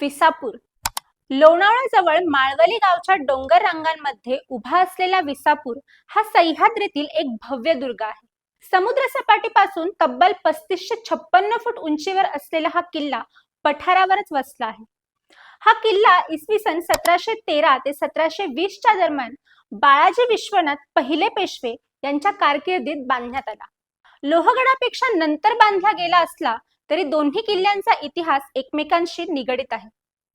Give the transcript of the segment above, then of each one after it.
विसापूर. लोणावळाजवळ माळवली गावच्या डोंगर रांगांमध्ये उभा असलेला विसापूर हा सह्याद्रीतील एक भव्य दुर्ग आहे. समुद्र सपाटीपासून तब्बल पस्तीसशे छप्पन्न फूट उंचीवर असलेला हा किल्ला पठारावरच वसला आहे. हा किल्ला इसवी सन सतराशे तेरा ते सतराशे वीसच्या दरम्यान बाळाजी विश्वनाथ पहिले पेशवे यांच्या कारकिर्दीत बांधण्यात आला. लोहगडापेक्षा नंतर बांधला गेला असला तरी दोन्ही किल्ल्यांचा इतिहास एकमेकांशी निगडित आहे.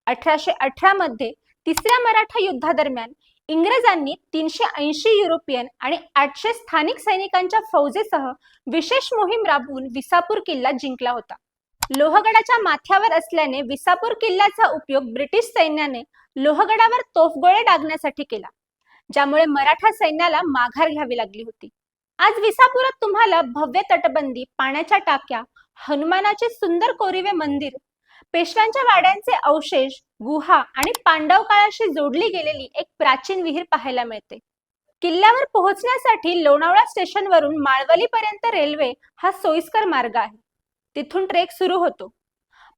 अठराशे अठरा मध्ये तिसऱ्या मराठा युद्धादरम्यान इंग्रजांनी तीनशे ऐंशी युरोपियन आणि आठशे स्थानिक सैनिकांच्या फौजेसह विशेष मोहीम राबवून विसापूर किल्ला जिंकला होता. लोहगडाच्या माथ्यावर असल्याने विसापूर किल्ल्याचा उपयोग ब्रिटिश सैन्याने लोहगडावर तोफगोळे डागण्यासाठी केला ज्यामुळे मराठा सैन्याला माघार घ्यावी लागली होती. आज विसापुरात तुम्हाला भव्य तटबंदी पाण्याच्या टाक्या हनुमानाचे सुंदर कोरीवे मंदिर पेशव्यांच्या वाड्यांचे अवशेष गुहा आणि पांडव काळाशी जोडली गेलेली एक प्राचीन विहीर पाहायला मिळते. किल्ल्यावर पोहोचण्यासाठी लोणावळा स्टेशनवरून माळवलीपर्यंत रेल्वे हा सोयीस्कर मार्ग आहे. तिथून ट्रेक सुरू होतो.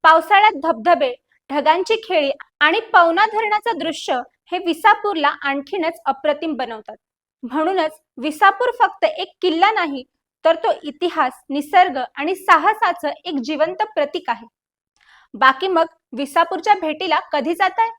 पावसाळ्यात धबधबे ढगांची खेळी आणि पवना धरणाचं दृश्य हे विसापूरला आणखीनच अप्रतिम बनवतात. म्हणूनच विसापूर फक्त एक किल्ला नाही तर तो इतिहास निसर्ग आणि साहसाचं एक जिवंत प्रतीक आहे. बाकी मग विसापूरच्या भेटीला कधी जाताय?